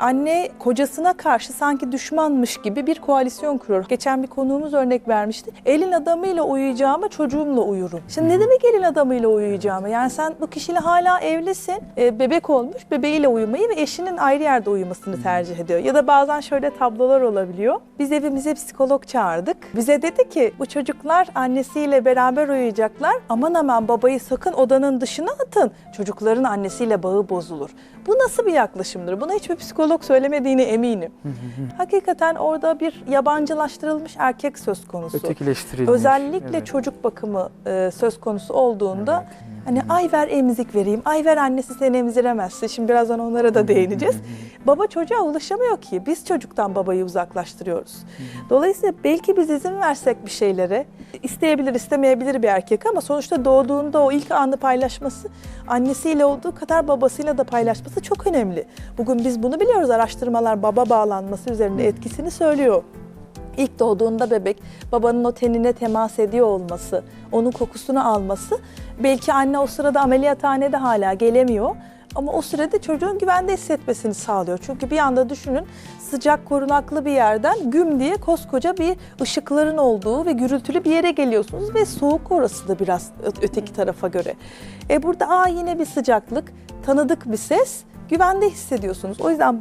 Anne kocasına karşı sanki düşmanmış gibi bir koalisyon kuruyor. Geçen bir konuğumuz örnek vermişti. Elin adamıyla uyuyacağıma çocuğumla uyurum. Şimdi ne demek elin adamıyla uyuyacağımı? Yani sen bu kişiyle hala evlisin, e, bebek olmuş, bebeğiyle uyumayı ve eşinin ayrı yerde uyumasını tercih ediyor. Ya da bazen şöyle tablolar olabiliyor. Biz evimize psikolog çağırdık. Bize dedi ki bu çocuklar annesiyle beraber uyuyacaklar. Aman aman babayı sakın odanın dışına atın. Çocukların annesiyle bağı bozulur. Bu nasıl bir yaklaşımdır? Buna hiçbir psikolog söylemediğine eminim. Hakikaten orada bir yabancılaştırılmış erkek söz konusu. Ötekileştirilmiş. Özellikle Evet. çocuk bakımı e, söz konusu olduğunda hani ay ver emzik vereyim, ay ver annesi seni emziremezsin. Şimdi birazdan onlara da değineceğiz. Baba çocuğa ulaşamıyor ki. Biz çocuktan babayı uzaklaştırıyoruz. Dolayısıyla belki biz izin versek bir şeylere isteyebilir istemeyebilir bir erkek ama sonuçta doğduğunda o ilk anı paylaşması annesiyle olduğu kadar babasıyla da paylaşması çok önemli. Bugün biz bunu biliyoruz. Araştırmalar baba bağlanması üzerinde etkisini söylüyor. İlk doğduğunda bebek babanın o tenine temas ediyor olması, onun kokusunu alması belki anne o sırada ameliyathanede hala gelemiyor ama o sürede çocuğun güvende hissetmesini sağlıyor. Çünkü bir anda düşünün sıcak korunaklı bir yerden güm diye koskoca bir ışıkların olduğu ve gürültülü bir yere geliyorsunuz ve soğuk orası da biraz öteki tarafa göre. E burada aa yine bir sıcaklık, tanıdık bir ses, güvende hissediyorsunuz. O yüzden